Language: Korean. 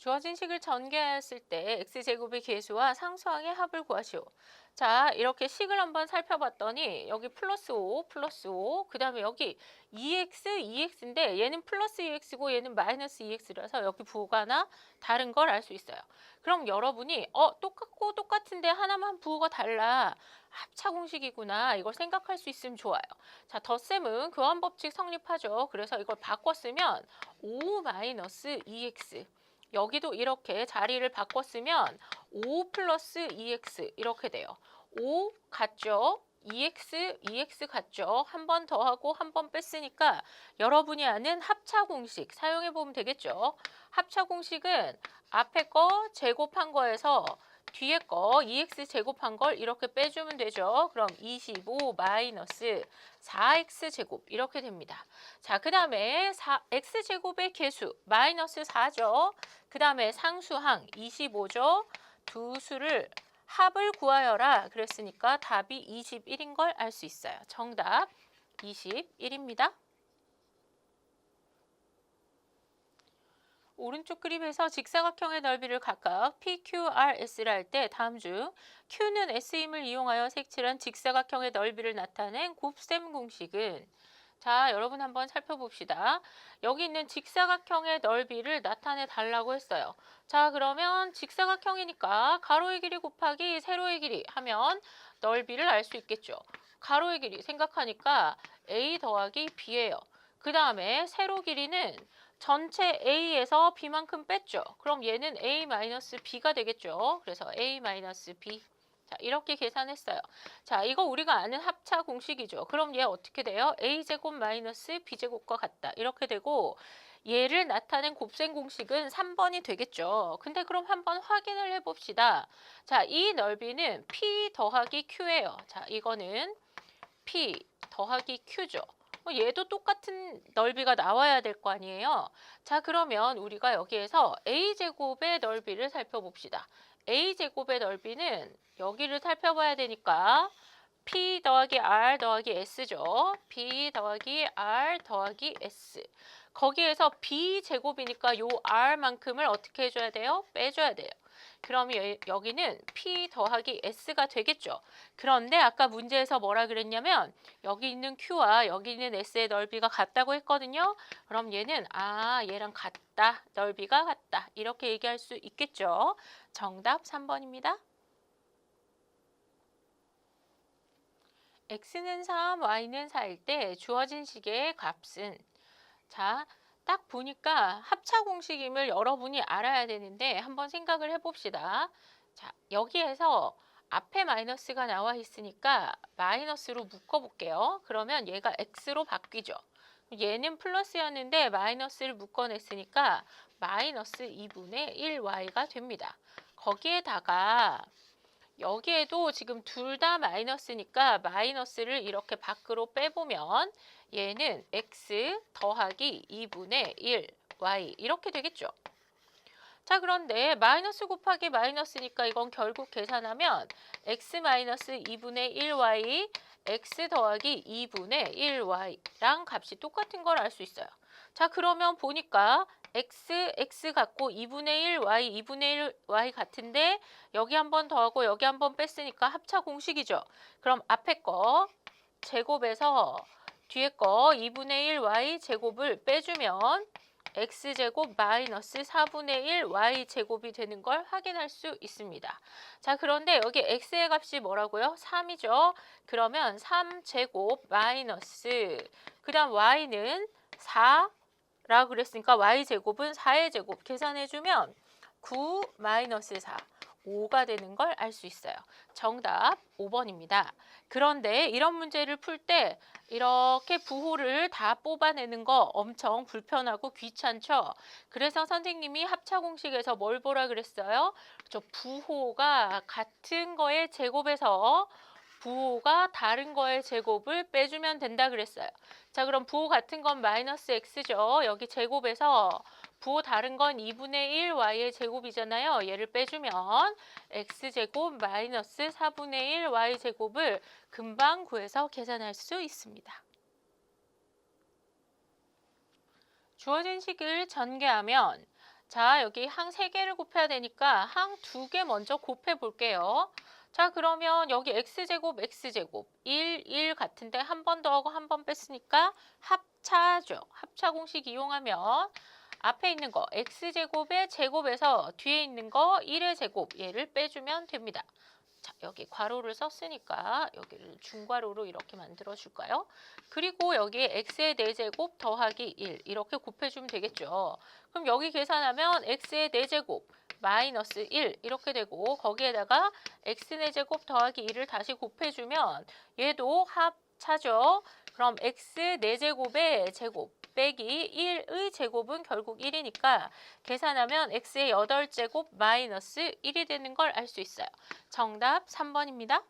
주어진 식을 전개하였을 때 x제곱의 계수와 상수항의 합을 구하시오. 자, 이렇게 식을 한번 살펴봤더니 여기 플러스 5, 플러스 5, 그 다음에 여기 2x, 2x인데 얘는 플러스 2x고 얘는 마이너스 2x라서 여기 부호가나 다른 걸 알 수 있어요. 그럼 여러분이 어 똑같고 똑같은데 하나만 부호가 달라. 합차 공식이구나. 이걸 생각할 수 있으면 좋아요. 자, 덧셈은 교환 법칙 성립하죠. 그래서 이걸 바꿔 쓰면 5 마이너스 2x 여기도 이렇게 자리를 바꿔 쓰면 5 플러스 2x 이렇게 돼요. 5 같죠? 2x, 2x 같죠? 한 번 더 하고 한 번 뺐으니까 여러분이 아는 합차 공식 사용해 보면 되겠죠? 합차 공식은 앞에 거 제곱한 거에서 뒤에 거 2x 제곱한 걸 이렇게 빼주면 되죠. 그럼 25 마이너스 4x 제곱 이렇게 됩니다. 자, 그 다음에 x 제곱의 개수 마이너스 4죠. 그 다음에 상수항 25죠. 두 수를 합을 구하여라 그랬으니까 답이 21인 걸 알 수 있어요. 정답 21입니다. 오른쪽 그림에서 직사각형의 넓이를 각각 PQRS라 할 때 다음 중 Q는 S임을 이용하여 색칠한 직사각형의 넓이를 나타낸 곱셈 공식은 자, 여러분 한번 살펴봅시다. 여기 있는 직사각형의 넓이를 나타내 달라고 했어요. 자, 그러면 직사각형이니까 가로의 길이 곱하기 세로의 길이 하면 넓이를 알 수 있겠죠. 가로의 길이 생각하니까 A 더하기 B예요. 그 다음에 세로 길이는 전체 A에서 B만큼 뺐죠. 그럼 얘는 A-B가 되겠죠. 그래서 A-B. 자, 이렇게 계산했어요. 자, 이거 우리가 아는 합차 공식이죠. 그럼 얘 어떻게 돼요? A제곱 마이너스 B제곱과 같다. 이렇게 되고 얘를 나타낸 곱셈 공식은 3번이 되겠죠. 근데 그럼 한번 확인을 해봅시다. 자, 이 넓이는 P 더하기 Q예요. 자, 이거는 P 더하기 Q죠. 뭐 얘도 똑같은 넓이가 나와야 될 거 아니에요. 자, 그러면 우리가 여기에서 a제곱의 넓이를 살펴봅시다. a제곱의 넓이는 여기를 살펴봐야 되니까 p 더하기 r 더하기 s죠. p 더하기 r 더하기 s. 거기에서 b 제곱이니까 요 r만큼을 어떻게 해줘야 돼요? 빼줘야 돼요. 그럼 여기는 P 더하기 S가 되겠죠. 그런데 아까 문제에서 뭐라 그랬냐면 여기 있는 Q와 여기 있는 S의 넓이가 같다고 했거든요. 그럼 얘는 아 얘랑 같다. 넓이가 같다. 이렇게 얘기할 수 있겠죠. 정답 3번입니다. x는 3, y는 4일 때 주어진 식의 값은 자, 딱 보니까 합차 공식임을 여러분이 알아야 되는데 한번 생각을 해봅시다. 자, 여기에서 앞에 마이너스가 나와 있으니까 마이너스로 묶어볼게요. 그러면 얘가 x로 바뀌죠. 얘는 플러스였는데 마이너스를 묶어냈으니까 마이너스 2분의 1y가 됩니다. 거기에다가 여기에도 지금 둘 다 마이너스니까 마이너스를 이렇게 밖으로 빼보면 얘는 x 더하기 2분의 1 y 이렇게 되겠죠. 자 그런데 마이너스 곱하기 마이너스니까 이건 결국 계산하면 x 마이너스 2분의 1y x 더하기 2분의 1y랑 값이 똑같은 걸 알 수 있어요. 자 그러면 보니까 x, x 같고 2분의 1, y, 2분의 1, y 같은데 여기 한 번 더하고 여기 한 번 뺐으니까 합차 공식이죠. 그럼 앞에 거 제곱에서 뒤에 거 2분의 1 y 제곱을 빼주면 x제곱 마이너스 4분의 1 y제곱이 되는 걸 확인할 수 있습니다. 자 그런데 여기 x의 값이 뭐라고요? 3이죠. 그러면 3제곱 마이너스 그 다음 y는 4라 그랬으니까 y제곱은 4의 제곱 계산해주면 9 마이너스 4 5가 되는 걸 알 수 있어요. 정답 5번입니다. 그런데 이런 문제를 풀 때 이렇게 부호를 다 뽑아내는 거 엄청 불편하고 귀찮죠. 그래서 선생님이 합차 공식에서 뭘 보라 그랬어요? 저 부호가 같은 거의 제곱에서 부호가 다른 거의 제곱을 빼주면 된다 그랬어요. 자 그럼 부호 같은 건 마이너스 x죠. 여기 제곱에서 부호 다른 건 2분의 1 y의 제곱이잖아요. 얘를 빼주면 x제곱 마이너스 4분의 1 y제곱을 금방 구해서 계산할 수 있습니다. 주어진 식을 전개하면 자, 여기 항 세개를 곱해야 되니까 항두개 먼저 곱해 볼게요. 자, 그러면 여기 x제곱, x제곱 1, 1 같은데 한 번 더하고 한 번 뺐으니까 합차죠. 합차 공식 이용하면 앞에 있는 거 x제곱의 제곱에서 뒤에 있는 거 1의 제곱 얘를 빼주면 됩니다. 자, 여기 괄호를 썼으니까 여기를 중괄호로 이렇게 만들어 줄까요? 그리고 여기에 x의 4제곱 더하기 1 이렇게 곱해주면 되겠죠. 그럼 여기 계산하면 x의 4제곱 마이너스 1 이렇게 되고 거기에다가 x 4제곱 더하기 1을 다시 곱해주면 얘도 합차죠. 그럼 x 4제곱의 제곱 빼기 1의 제곱은 결국 1이니까 계산하면 x의 8제곱 마이너스 1이 되는 걸 알 수 있어요. 정답 3번입니다.